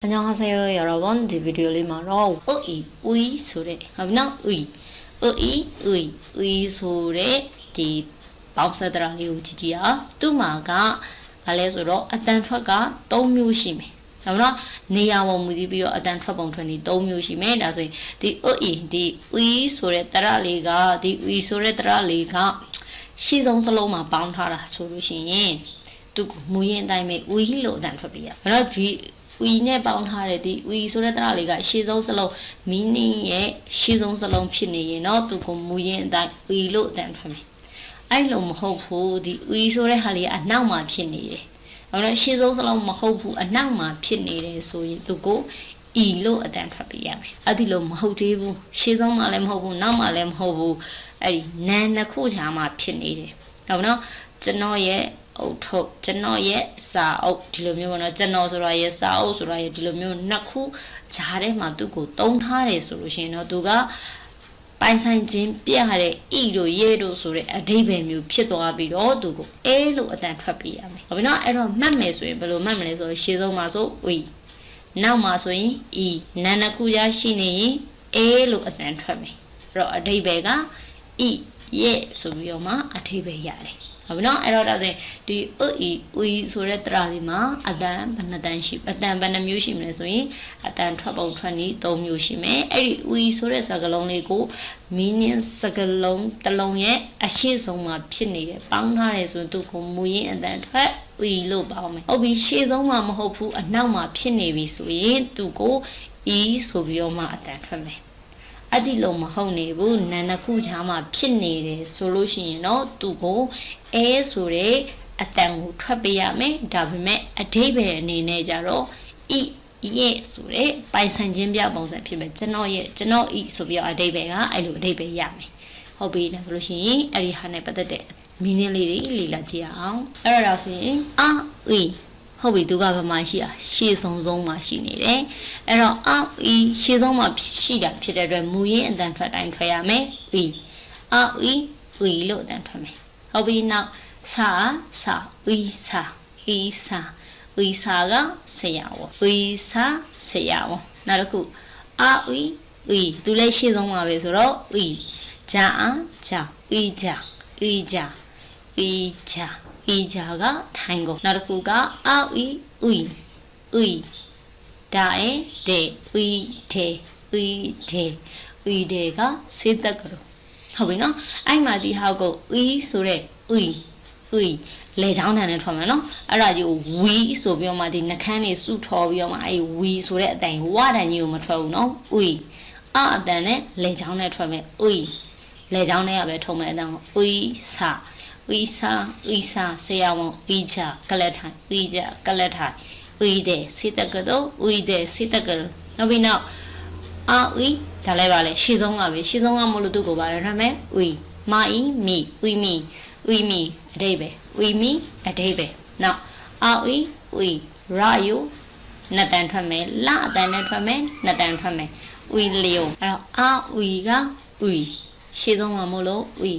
안녕하세요 여러분 이 비디오လေးမှာတော့ 의, 의 ဆိုတဲ့ဟုတ်ပြီနော် 의, 의, 의, 의ဆိုတဲ့ဒီပေါက်ဆက်တရာလေးကိုကြည့်ကြည့်အောင်သူ့မှာကဘာလဲဆိုတော့အတန်ထွက်က3မျိုးရှိမယ်ဟုတ်နော်နေရာပေါ်မူတည်ပြီးတော့အတန်ထွက်ပုံထွက်နေ3မျိုးရှိမယ်ဒါဆိုရင်ဒီ 의 ဒီ 의 ဆိုတဲ့တရလေးကဒီ 의 ဆိုတဲ့တရလေးကရှေ့ဆုံးစလုံးမှာပေါင်းထားတာဆိုလို့ရှိရင်သူကမူရင်းအတိုင်းပဲ 의 လို့အတန်ထွက်ပြရအဲ့တော့ဒီ we နဲ့ပေါင်းထားတဲ့ဒီ we ဆိုတဲ့တရလေးကရှေ့ဆုံးစလုံး meaning ရဲ့ရှေ့ဆုံးစလုံးဖြစ်နေရင်တော့သူကမူရင်းအတိုင်း we လို့အတန်ထွက်မယ်အဲ့လိုမဟုတ်ဘူးဒီ we ဆိုတဲ့ဟာလေးကအနောက်မှာဖြစ်နေတယ်အဲ့တော့ရှေ့ဆုံးစလုံးမဟုတ်ဘူးအနောက်မှာဖြစ်နေတယ်ဆိုရင်သူကို e လို့အတန်ထွက်ပြရမယ်အဲ့ဒီလိုမဟုတ်သေးဘူးရှေ့ဆုံးမှာလည်းမဟုတ်ဘူးနောက်မှာလည်းမဟုတ်ဘူးအဲ့ဒီနာနှစ်ခုချာမှာဖြစ်နေတယ်ဟုတ်နော်ကျွန်တော်ရဲ့ အုတ်ထုတ်ကျွန်တော်ရဲ့စာအုပ်ဒီလိုမျိုးပေါ့နော်ကျွန်တော်ဆိုတာရဲ့စာအုပ်ဆိုတာရဲ့ဒီလိုမျိုးနှစ်ခုဂျားထဲမှာသူ့ကိုတုံးထားတယ်ဆိုလို့ရှိရင်တော့သူကပိုင်ဆိုင်ခြင်းပြရတဲ့ဤတို့ရဲတို့ဆိုတဲ့အဓိပ္ပာယ်မျိုးဖြစ်သွားပြီးတော့သူကိုအဲလို့အတန်ထွက်ပြရမယ်။ဟုတ်ပြီနော်အဲ့တော့မှတ်မယ်ဆိုရင်ဘယ်လိုမှတ်မလဲဆိုတော့ရှေ့ဆုံးမှာဆိုဝီနောက်မှာဆိုရင်ဤနာနှစ်ခုကြားရှိနေရင်အဲလို့အတန်ထွက်မယ်။အဲ့တော့အဓိပ္ပာယ်ကဤရဲ့ဆိုပြီးတော့မှအဓိပ္ပာယ်ရတယ်။ ဟုတ်ပြီနော်အဲ့တော့ဒါဆိုရင်ဒီဥဤဥဤဆိုတဲ့တရာဒီမှာအတန်ဘယ်နှတန်ရှိအတန်ဘယ်နှမျိုးရှိမလဲဆိုရင်အတန်ထွက်ပုံထွက်နည်း၃မျိုးရှိမယ်အဲ့ဒီဥဤဆိုတဲ့စကားလုံးလေးကို meaning စကားလုံးတစ်လုံးရဲ့အရှိဆုံးမှာဖြစ်နေတယ်ပေါင်းထားတယ်ဆိုရင်သူကမူရင်းအတန်ထွက်ဥဤလို့ပေါင်းမယ်ဟုတ်ပြီရှေ့ဆုံးမှာမဟုတ်ဘူးအနောက်မှာဖြစ်နေပြီဆိုရင်သူကိုဤဆိုပြီးတော့မှအတန်ထွက်မယ် အဲ့ဒီလိုမဟုတ်နေဘူးနာနှစ်ခုချာမှာဖြစ်နေတယ်ဆိုလို့ရှိရင်တော့သူကိုအဲဆိုတဲ့အတန်ကိုထွက်ပေးရမယ်ဒါပေမဲ့အဓိပ္ပာယ်အနေနဲ့ကြတော့ဤရဲ့ဆိုတဲ့ပိုင်ဆိုင်ခြင်းပြပုံစံဖြစ်မယ်ကျွန်တော်ရဲ့ကျွန်တော်ဤဆိုပြီးတော့အဓိပ္ပာယ်ကအဲ့လိုအဓိပ္ပာယ်ရမယ်ဟုတ်ပြီဒါဆိုလို့ရှိရင်အဲ့ဒီဟာနဲ့ပတ်သက်တဲ့ meaning လေးတွေလေ့လာကြည့်အောင်အဲ့တော့ဒါဆိုရင်အာဤ ဟုတ်ပြီသူကဘာမှရှိอ่ะရှေ့ဆုံးဆုံးမှာရှိနေတယ်အဲ့တော့အောက်ဤရှေ့ဆုံးမှာရှိတာဖြစ်တဲ့အတွက်မူရင်းအတန်ထွက်တိုင်းထွက်ရမယ်ဤအောက်ဤဤလို့အတန်ထွက်မယ်ဟုတ်ပြီနောက်စာစာဤစာဤစာဤစာကဆရာဝဤစာဆရာဝနောက်တစ်ခုအာဤဤသူလည်းရှေ့ဆုံးမှာပဲဆိုတော့ဤဂျာအားဂျာဤဂျာဤဂျာဤဂျာ ဤဂျာကထိုင်ကုန်နောက်တစ်ခုကအောက်ဤဥဤဥဒါအဲဒေဥဒေဥဒေဥဒေကစေတကရောဟုတ်ပြီနော်အဲ့မှာဒီဟောက်ကိုဥဆိုတဲ့ဥဥလေချောင်းတန်နဲ့ထွက်မှာနော်အဲ့ဒါကြီးကိုဝီဆိုပြီးတော့မှဒီနှခမ်းတွေစုထော်ပြီးတော့မှအဲ့ဝီဆိုတဲ့အတိုင်ဝတန်ကြီးကိုမထွက်ဘူးနော်ဥအအတန်နဲ့လေချောင်းနဲ့ထွက်မယ်ဥလေချောင်းနဲ့ကပဲထုံမယ်အတန်ဥစာ ဥစာဥစာဆရာဝန်ဥချကလက်ထိုင်ဥချကလက်ထိုင်ဥတဲ့စိတကတော့ဥတဲ့စိတကတော့နောက်ပြီးနောက်အာဥဒါလည်းပါလေရှေ့ဆုံးကပဲရှေ့ဆုံးကမလို့သူ့ကိုပါလဲရမယ်ဥမာဤမီဥမီဥမီအတိပဲဥမီအတိပဲနောက်အာဥဥရာယုနှစ်တန်ထွက်မယ်လအတန်နဲ့ထွက်မယ်နှစ်တန်ထွက်မယ်ဥလျုံအဲ့တော့အာဥကဥရှေ့ဆုံးကမလို့ဥ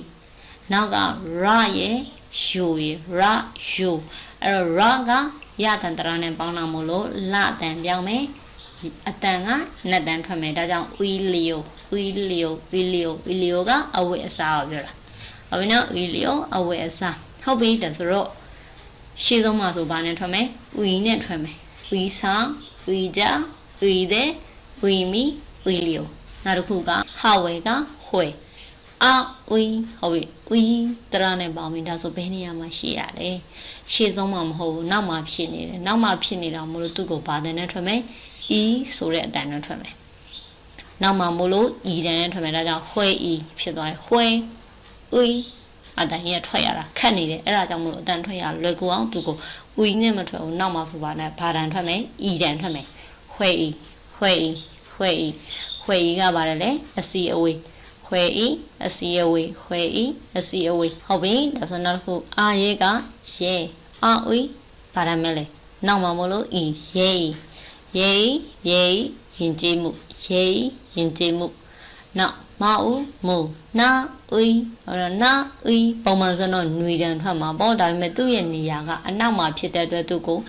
နောက်ကရရဲ့ယိုရဲ့ရယိုအဲ့တော့ရကရတန်တရာနဲ့ပေါင်းတာမို့လို့လတန်ပြောင်းမယ်အတန်ကနှစ်တန်ထွက်မယ်ဒါကြောင့်ဥလျုံဥလျုံဥလျုံဥလျုံကအဝိအစားကိုပြောတာဟုတ်ပြီနော်ဥလျုံအဝိအစားဟုတ်ပြီဒါဆိုတော့ရှေ့ဆုံးမှာဆိုဘာနဲ့ထွက်မယ်ဥနဲ့ထွက်မယ်ဥစာဥကြဥတဲ့ဥမီဥလျုံနောက်တစ်ခုကဟာဝေကဟွေ အာဝီဟုတ်ပြီဝီတရနဲ့ပေါင်းပြီးဒါဆိုဘယ်နေရာမှာရှိရလဲရှေ့ဆုံးမှာမဟုတ်ဘူးနောက်မှာဖြစ်နေတယ်နောက်မှာဖြစ်နေတာမလို့သူ့ကိုဘာတဲ့နဲ့ထွက်မယ်အီဆိုတဲ့အတန်နဲ့ထွက်မယ်နောက်မှာမလို့အီတန်နဲ့ထွက်မယ်ဒါကြောင့်ဟွဲအီဖြစ်သွားတယ်ဟွဲဝီအတန်ရထွက်ရတာခက်နေတယ်အဲ့ဒါကြောင့်မလို့အတန်ထွက်ရလွယ်ကူအောင်သူကိုဝီနဲ့မထွက်ဘူးနောက်မှာဆိုပါနဲ့ဘာတန်ထွက်မယ်အီတန်ထွက်မယ်ဟွဲအီဟွဲအီဟွဲအီဟွဲအီကပါတယ်လေအစီအဝေး ခွဲဤအစီအဝေးခွဲဤအစီအဝေးဟုတ်ပြီဒါဆိုနောက်တစ်ခုအာရဲကရဲအာဥဘာရမဲလဲနောက်မှာမလို့ဤရဲရဲရဲရင်ကျေးမှုရဲရင်ကျေးမှုနောက်မအူမူနာဥဟောနာဥပုံမှန်ဆိုတော့ຫນွေတံထွက်မှာပေါ့ဒါပေမဲ့သူ့ရဲ့နေရာကအနောက်မှာဖြစ်တဲ့အတွက်သူ့ကို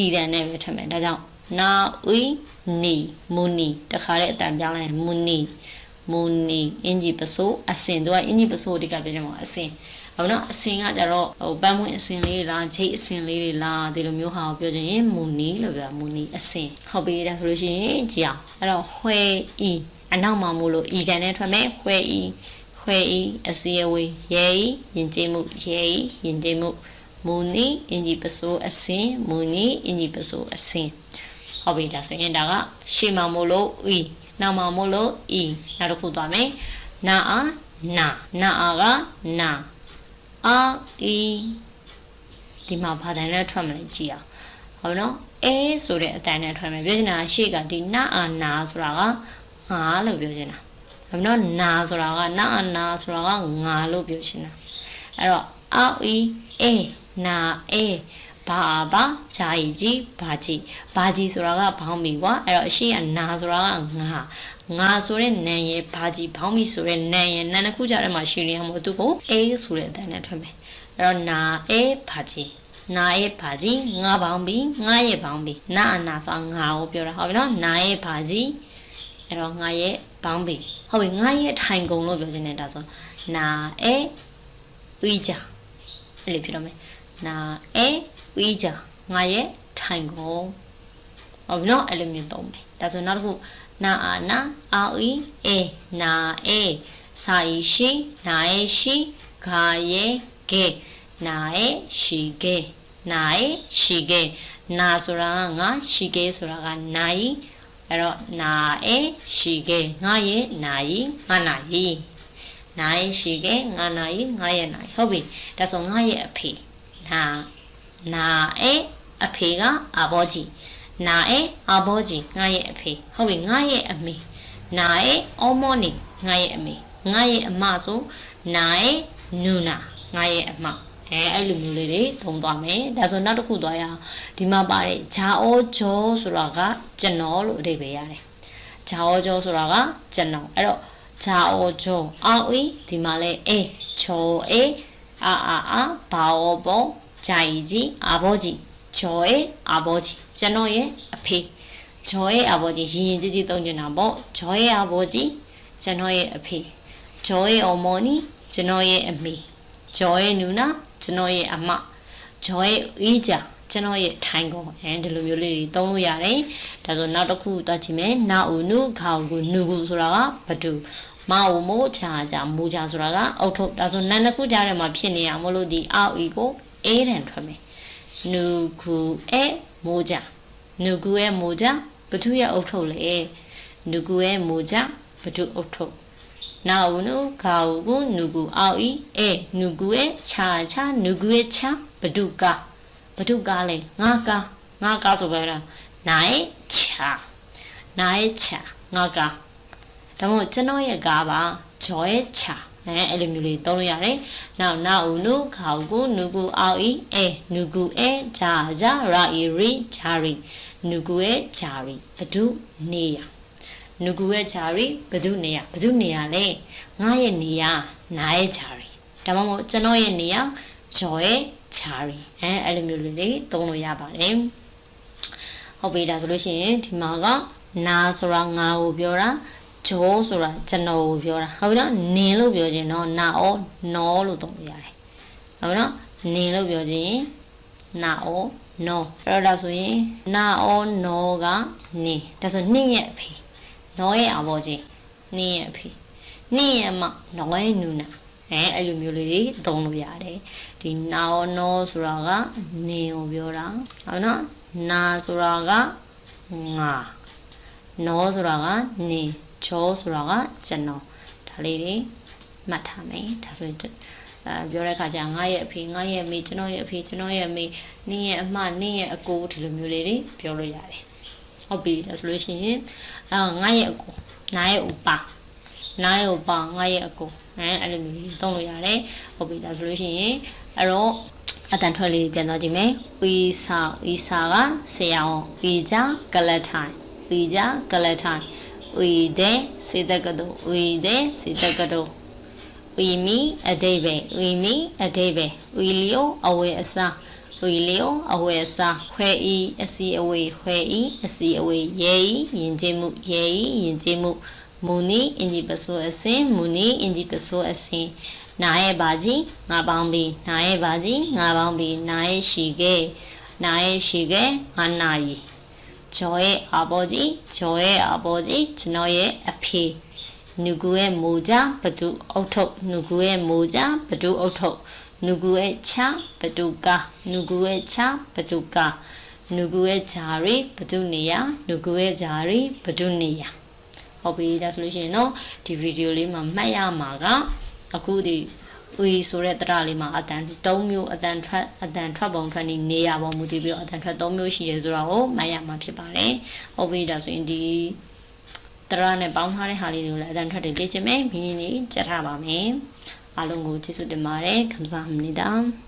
ဤတံနဲ့ပဲထမယ်ဒါကြောင့်နာဦနီမူနီတခါတည်းအတန်ပြောင်းလိုက်ရင်မူနီ မူနီအင်ဂျီပစိုးအစင်သူကအင်ဂျီပစိုးဒီကပြောနေမှာအစင်ဟုတ်နော်အစင်ကကြတော့ဟိုပန်းမွင့်အစင်လေးလားချိတ်အစင်လေးတွေလားဒီလိုမျိုးဟာကိုပြောချင်ရင်မူနီလို့ပြောမူနီအစင်ဟုတ်ပြီဒါဆိုလို့ရှိရင်ကြည့်အောင်အဲ့တော့ဟွဲဤအနောက်မှာမို့လို့ဤတန်နဲ့ထွက်မယ်ဟွဲဤခွဲဤအစီအဝေးရဲဤယဉ်ကျေးမှုရဲဤယဉ်ကျေးမှုမူနီအင်ဂျီပစိုးအစင်မူနီအင်ဂျီပစိုးအစင်ဟုတ်ပြီဒါဆိုရင်ဒါကရှေ့မှာမို့လို့ဤ နောက်မှာမို့လို့ဤနောက်တစ်ခုသွားမယ်နာအာနာနာအာကနာအာဤဒီမှာဘာတန်နဲ့ထွက်မလဲကြည့်အောင်ဟုတ်နော်အဲဆိုတဲ့အတန်နဲ့ထွက်မယ်ပြောချင်တာရှေ့ကဒီနာအာနာဆိုတာကငါလို့ပြောချင်တာဟုတ်နော်နာဆိုတာကနာအာနာဆိုတာကငါလို့ပြောချင်တာအဲ့တော့အာဤအေနာအေ ဘာဘာဂျာကြီးဘာကြီးဘာကြီးဆိုတာကဘောင်းမီကွာအဲ့တော့အရှိကနာဆိုတာကငါငါဆိုတဲ့နံရဲ့ဘာကြီးဘောင်းမီဆိုတဲ့နံရဲ့နံတစ်ခုကြားထဲမှာရှိနေရမို့သူကိုအေးဆိုတဲ့အတန်းနဲ့ထွက်မယ်အဲ့တော့နာအေးဘာကြီးနာရဲ့ဘာကြီးငါပေါင်းပြီးငါရဲ့ပေါင်းပြီးနာအနာဆိုတာငါကိုပြောတာဟုတ်ပြီနော်နာရဲ့ဘာကြီးအဲ့တော့ငါရဲ့ပေါင်းပြီးဟုတ်ပြီငါရဲ့ထိုင်ကုန်လို့ပြောချင်တယ်ဒါဆိုနာအေးဥကြအဲ့လိုဖြစ်တော့မယ်နာအေး ဥကြငါရဲ့ထိုင်ကုန်ဟုတ်ပြီနော်အဲ့လိုမျိုးသုံးမယ်ဒါဆိုနောက်တစ်ခုနာအာနာအာဥအေနာအေစာဤရှိနာအေရှိခါယေဂေနာအေရှိဂေနာအေရှိဂေနာဆိုတာကငါရှိဂေဆိုတာကနိုင်အဲ့တော့နာအေရှိဂေငါရဲ့နိုင်ငါနိုင်နိုင်ရှိဂေငါနိုင်ငါရဲ့နိုင်ဟုတ်ပြီဒါဆိုငါရဲ့အဖေနာ နာအေအဖေကအဘောကြီးနာအေအဘောကြီးငါရဲ့အဖေဟုတ်ပြီငါရဲ့အမေနာအေအောမောနီငါရဲ့အမေငါရဲ့အမဆိုနာအေနူနာငါရဲ့အမအဲအဲ့လိုမျိုးလေးတွေသုံးသွားမယ်ဒါဆိုနောက်တစ်ခုသွားရအောင်ဒီမှာပါတဲ့ဂျာအိုဂျောဆိုတာကကျွန်တော်လို့အဓိပ္ပာယ်ရတယ်ဂျာအိုဂျောဆိုတာကကျွန်တော်အဲ့တော့ဂျာအိုဂျောအောင်းအီဒီမှာလဲအေချောအေအာအာအာဘာအိုဘော ဂျာကြီးကြီးအာဘောကြီးဂျောအေအာဘောကြီးကျွန်တော်ရဲ့အဖေဂျောရဲ့အာဘောကြီးရင်ရင်ကြီးကြီးသုံးနေတာပေါ့ဂျောရဲ့အာဘောကြီးကျွန်တော်ရဲ့အဖေဂျောရဲ့အမော်နီကျွန်တော်ရဲ့အမေဂျောရဲ့နူနာကျွန်တော်ရဲ့အမဂျောရဲ့အေးကြကျွန်တော်ရဲ့ထိုင်ကုန်အဲဒီလိုမျိုးလေးတွေသုံးလို့ရတယ်ဒါဆိုနောက်တစ်ခုသွားကြည့်မယ်နာဦးနုခါဦးကိုနုကူဆိုတာကဘဒူမအုံမို့ချာချာမူချာဆိုတာကအုတ်ထုတ်ဒါဆိုနန်းတစ်ခုကြားထဲမှာဖြစ်နေရမလို့ဒီအောက်ဤကို အေးတန်ထွက်မယ်နုကူအဲမိုးချာနုကူရဲ့မိုးချာဘဒူရဲ့အုတ်ထုတ်လေနုကူရဲ့မိုးချာဘဒူအုတ်ထုတ်နာဦးနုခါဦးကိုနုကူအောက်ဤအဲနုကူရဲ့ချာချာနုကူရဲ့ချာဘဒုကာဘဒုကာလဲငါကာငါကာဆိုပဲလားနိုင်ချာနိုင်ချာငါကာဒါမို့ကျွန်တော်ရဲ့ကားပါဂျော်ရဲ့ချာ အဲအဲ့လိုမျိုးလေးသုံးလို့ရတယ်။နောက်နာဦးနုခါဦးကိုနုကူအောက်ဤအဲနုကူအဲဂျာဂျာရာဤရီဂျာရီနုကူရဲ့ဂျာရီဘဒုနေရနုကူရဲ့ဂျာရီဘဒုနေရဘဒုနေရလဲငါရဲ့နေရနာရဲ့ဂျာရီဒါမှမဟုတ်ကျွန်တော်ရဲ့နေရဂျော်ရဲ့ဂျာရီအဲအဲ့လိုမျိုးလေးတွေသုံးလို့ရပါတယ်ဟုတ်ပြီဒါဆိုလို့ရှိရင်ဒီမှာကနာဆိုတာငါကိုပြောတာ ဂျောဆိုတာကျွန်တော်ကိုပြောတာဟုတ်ပြီနော်နင်လို့ပြောခြင်းတော့နာဩနောလို့သုံးလို့ရတယ်ဟုတ်ပြီနော်နင်လို့ပြောခြင်းနာဩနောအဲ့တော့ဒါဆိုရင်နာဩနောကနင်ဒါဆိုနင့်ရဲ့အဖေနောရဲ့အဘောကြီးနင့်ရဲ့အဖေနင့်ရဲ့အမနောရဲ့နူနာအဲအဲ့လိုမျိုးလေးတွေသုံးလို့ရတယ်ဒီနာဩနောဆိုတာကနင်ကိုပြောတာဟုတ်နော်နာဆိုတာကငါနောဆိုတာကန င်ချောဆိုတာကကျွန်တော်ဒါလေးတွေမှတ်ထားမယ်ဒါဆိုရင်အဲပြောတဲ့အခါကျငါရဲ့အဖေငါရဲ့အမေကျွန်တော်ရဲ့အဖေကျွန်တော်ရဲ့အမေနင်းရဲ့အမနင်းရဲ့အကိုဒီလိုမျိုးလေးတွေပြောလို့ရတယ်ဟုတ်ပြီဒါဆိုလို့ရှိရင်အဲငါရဲ့အကိုနားရဲ့ဥပါနားရဲ့ဥပါငါရဲ့အကိုအဲအဲ့လိုမျိုးသုံးလို့ရတယ်ဟုတ်ပြီဒါဆိုလို့ရှိရင်အဲ့တော့အတန်ထွက်လေးပြန်သွားကြည့်မယ်။ဝီစာဝီစာကဆရာဝန်ဝီကြကလထိုင်ဝီကြကလထိုင် ဝီတဲ့စေတကတောဝီတဲ့စေတကတောဝီမီအတိဘယ်ဝီမီအတိဘယ်ဝီလီယိုအဝေအစာဝဝီလျောအဝဲစားခွဲဤအစီအဝေးခွဲဤအစီအဝေးရေဤယဉ်ကျေးမှုရေဤယဉ်ကျေးမှုမူနီအင်ဂျီပဆိုအစင်မူနီအင်ဂျီပဆိုအစင်နာရဲ့ဘာကြီးငါပေါင်းပြီးနာရဲ့ဘာကြီးငါပေါင်းပြီးနာရဲ့ရှိခဲ့နာရဲ့ရှိခဲ့ငါနာရီ ဂျော်ရဲ့အဘောကြီးဂျော်ရဲ့အဘောကြီးကျွန်တော်ရဲ့အဖေနုကူရဲ့မူကြဘဒုအုတ်ထုတ်နုကူရဲ့မူကြဘဒုအုတ်ထုတ်နုကူရဲ့ချဘဒုကာနုကူရဲ့ချဘဒုကာနုကူရဲ့ဂျာရီဘဒုနေယနုကူရဲ့ဂျာရီဘဒုနေယဟုတ်ပြီဒါဆိုလို့ရှိရင်တော့ဒီဗီဒီယိုလေးမှာမှတ်ရမှာကအခုဒီ ဝီဆိုတဲ့တရလေးမှာအတန်၃မျိုးအတန်ထွက်အတန်ထွက်ပုံထွက်နေနေရပုံမူတည်ပြီးတော့အတန်ထွက်၃မျိုးရှိတယ်ဆိုတော့မှတ်ရမှာဖြစ်ပါတယ်။ဟုတ်ပြီဒါဆိုရင်ဒီတရနဲ့ပေါင်းထားတဲ့ဟာလေးတွေကိုလည်းအတန်ထွက်တွေလေ့ကျင့်မယ်။မိနစ်လေးကြက်ထားပါမယ်။အားလုံးကိုကျေးဇူးတင်ပါတယ်။ခမစားမနေတာ။